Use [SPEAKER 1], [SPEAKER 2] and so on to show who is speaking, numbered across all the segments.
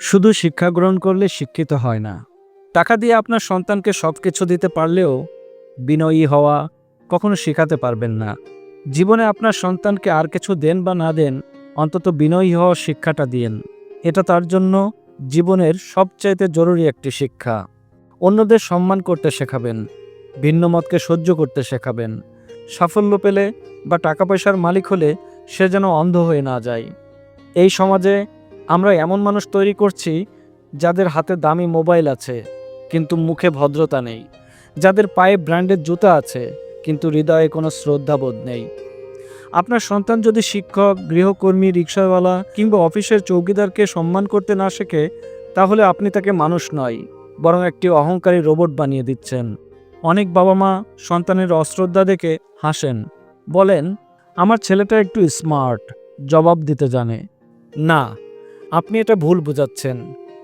[SPEAKER 1] শুধু শিক্ষা গ্রহণ করলে শিক্ষিত হয় না। টাকা দিয়ে আপনার সন্তানকে সব কিছু দিতে পারলেও বিনয়ী হওয়া কখনো শেখাতে পারবেন না। জীবনে আপনার সন্তানকে আর কিছু দেন বা না দেন, অন্তত বিনয়ী হওয়ার শিক্ষাটা দিন এটা তার জন্য জীবনের সবচাইতে জরুরি একটি শিক্ষা। অন্যদের সম্মান করতে শেখাবেন, ভিন্ন মতকে সহ্য করতে শেখাবেন। সাফল্য পেলে বা টাকা পয়সার মালিক হলে সে যেন অন্ধ হয়ে না যায়। এই সমাজে আমরা এমন মানুষ তৈরি করছি যাদের হাতে দামি মোবাইল আছে, কিন্তু মুখে ভদ্রতা নেই। যাদের পায়ে ব্র্যান্ডের জুতা আছে, কিন্তু হৃদয়ে কোনো শ্রদ্ধাবোধ নেই। আপনার সন্তান যদি শিক্ষক, গৃহকর্মী, রিক্সাওয়ালা কিংবা অফিসের চৌকিদারকে সম্মান করতে না শেখে, তাহলে আপনি তাকে মানুষ নয়, বরং একটি অহংকারী রোবট বানিয়ে দিচ্ছেন। অনেক বাবা মা সন্তানের অশ্রদ্ধা দেখে হাসেন, বলেন, আমার ছেলেটা একটু স্মার্ট। জবাব দিতে জানে, না। আপনি এটা ভুল বোঝাচ্ছেন।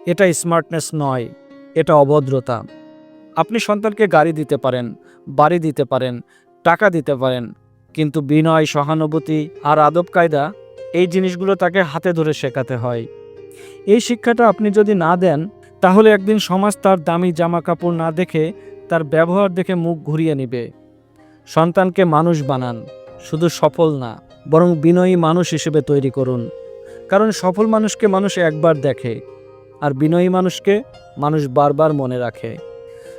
[SPEAKER 1] এটা স্মার্টনেস নয়, এটা অভদ্রতা। আপনি সন্তানকে গাড়ি দিতে পারেন, বাড়ি দিতে পারেন, টাকা দিতে পারেন, কিন্তু বিনয়, সহানুভূতি আর আদব কায়দা, এই জিনিসগুলো তাকে হাতে ধরে শেখাতে হয়। এই শিক্ষাটা আপনি যদি না দেন, তাহলে একদিন সমাজ তার দামি জামা কাপড় না দেখে তার ব্যবহার দেখে মুখ ঘুরিয়ে নেবে। সন্তানকে মানুষ বানান, শুধু সফল না, বরং বিনয়ী মানুষ হিসেবে তৈরি করুন। কারণ সফল মানুষকে মানুষ একবার দেখে আর বিনয়ী মানুষকে মানুষ বারবার মনে রাখে।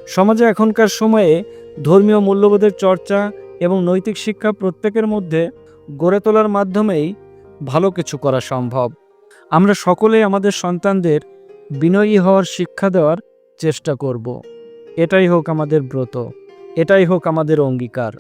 [SPEAKER 1] সমাজে এখনকার সময়ে ধর্মীয় মূল্যবোধের চর্চা এবং নৈতিক শিক্ষা প্রত্যেকের মধ্যে গড়ে তোলার মাধ্যমেই ভালো কিছু করা সম্ভব। আমরা সকলেই আমাদের সন্তানদের বিনয়ী হওয়ার শিক্ষা দেওয়ার চেষ্টা করব। এটাই হোক আমাদের ব্রত। এটাই হোক আমাদের অঙ্গীকার।